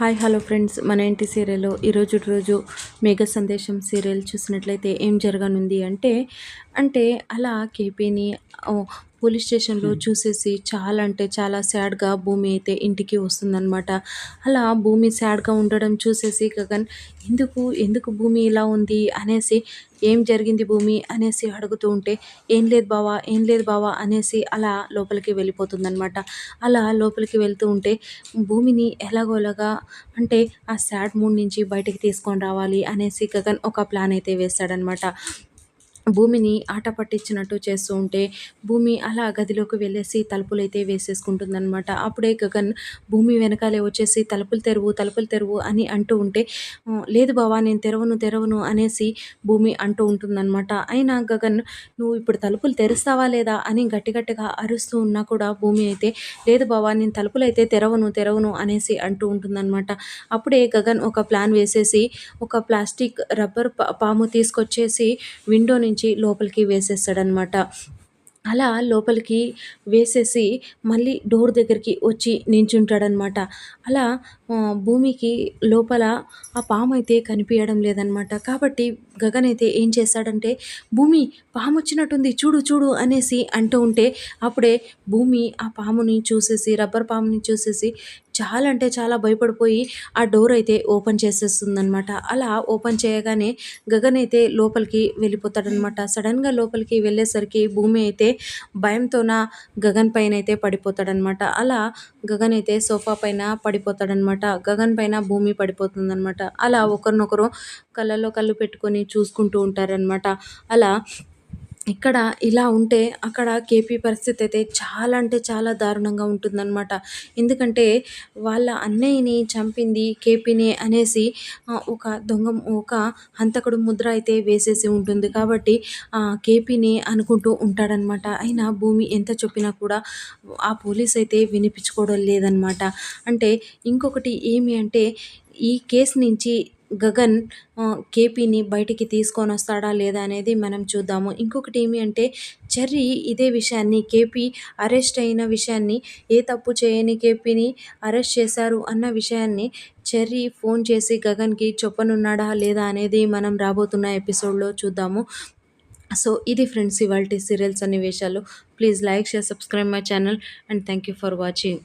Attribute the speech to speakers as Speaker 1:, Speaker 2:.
Speaker 1: Hi hello friends. మన ఇంటి సీరియల్లో ఈరోజు రోజు మేఘ సందేశం సీరియల్ చూసినట్లయితే ఏం జరగనుంది అంటే అంటే అలా కేపీని పోలీస్ స్టేషన్లో చూసేసి చాలా అంటే చాలా సాడ్గా భూమి అయితే ఇంటికి వస్తుందన్నమాట. అలా భూమి సాడ్గా ఉండడం చూసేసి గగన్ ఎందుకు? ఎందుకు భూమి ఇలా ఉంది? అనేసి ఏం జరిగింది భూమి? అనేసి అడుగుతూ ఉంటే ఏం లేదు బావా ఏం లేదు బావా అనేసి అలా లోపలికి వెళ్ళిపోతుందనమాట అలా లోపలికి వెళ్తూ ఉంటే భూమిని ఎలాగోలాగా అంటే ఆ సాడ్ మూడ్ నుంచి బయటికి తీసుకొని రావాలి అనేసి గగన్ ఒక ప్లాన్ అయితే వేస్తాడనమాట భూమిని ఆట పట్టించినట్టు చేస్తూ ఉంటే భూమి అలా గదిలోకి వెళ్ళేసి తలుపులు అయితే వేసేసుకుంటుందన్నమాట. అప్పుడే గగన్ భూమి వెనకాలే వచ్చేసి తలుపులు తెరువు తలుపులు తెరువు అని అంటూ ఉంటే లేదు బావా నేను తెరవను తెరవను అనేసి భూమి అంటూ ఉంటుందన్నమాట. అయినా గగన్ నువ్వు ఇప్పుడు తలుపులు తెరుస్తావా లేదా? అని గట్టిగట్టిగా అరుస్తూ ఉన్నా కూడా భూమి అయితే లేదు బావా నేను తలుపులు అయితే తెరవను తెరవను అనేసి అంటూ ఉంటుందన్నమాట. అప్పుడే గగన్ ఒక ప్లాన్ వేసేసి ఒక ప్లాస్టిక్ రబ్బర్ పాము తీసుకొచ్చేసి విండోని నుంచి లోపలికి వేసేస్తాడనమాట. అలా లోపలికి వేసేసి మళ్ళీ డోర్ దగ్గరికి వచ్చి నించుంటాడనమాట. అలా భూమికి లోపల ఆ పాము అయితే కనిపించడం లేదనమాట. కాబట్టి గగన్ అయితే ఏం చేస్తాడంటే భూమి పాము వచ్చినట్టుంది చూడు చూడు అనేసి అంటూ ఉంటే అప్పుడే భూమి ఆ పాముని చూసేసి రబ్బర్ పాముని చూసేసి చాలా అంటే చాలా భయపడిపోయి ఆ డోర్ అయితే ఓపెన్ చేసేస్తుందనమాట అలా ఓపెన్ చేయగానే గగన్ అయితే లోపలికి వెళ్ళిపోతాడనమాట సడన్గా లోపలికి వెళ్ళేసరికి భూమి అయితే భయంతోన గగన్ పైన అయితే పడిపోతాడనమాట అలా గగన్ అయితే సోఫా పైన పడిపోతాడనమాట గగన్ పైన భూమి పడిపోతుందనమాట అలా ఒకరినొకరు కళ్ళల్లో కళ్ళు పెట్టుకొని చూసుకుంటూ ఉంటారనమాట అలా ఇక్కడ ఇలా ఉంటే అక్కడ కేపీ పరిస్థితి అయితే చాలా అంటే చాలా దారుణంగా ఉంటుందన్నమాట. ఎందుకంటే వాళ్ళ అన్నయ్యని చంపింది కేపీని అనేసి ఒక దొంగ ఒక హంతకుడు ముద్ర అయితే వేసేసి ఉంటుంది. కాబట్టి కేపీని అనుకుంటూ ఉంటాడనమాట అయినా భూమి ఎంత చెప్పినా కూడా ఆ పోలీస్ అయితే వినిపించుకోవడం లేదనమాట అంటే ఇంకొకటి ఏమి అంటే ఈ కేసు నుంచి గగన్ కేపీని బయటికి తీసుకొని వస్తాడా లేదా అనేది మనం చూద్దాము. ఇంకొకటి ఏమి అంటే చెర్రీ ఇదే విషయాన్ని కేపీ అరెస్ట్ అయిన విషయాన్ని ఏ తప్పు చేయని కేపీని అరెస్ట్ చేశారు అన్న విషయాన్ని చెర్రీ ఫోన్ చేసి గగన్కి చెప్పనున్నాడా లేదా అనేది మనం రాబోతున్న ఎపిసోడ్లో చూద్దాము. సో ఇది ఫ్రెండ్స్ ఇవాళ సీరియల్స్ అన్ని విషయాలు please like share subscribe my channel and thank you for watching.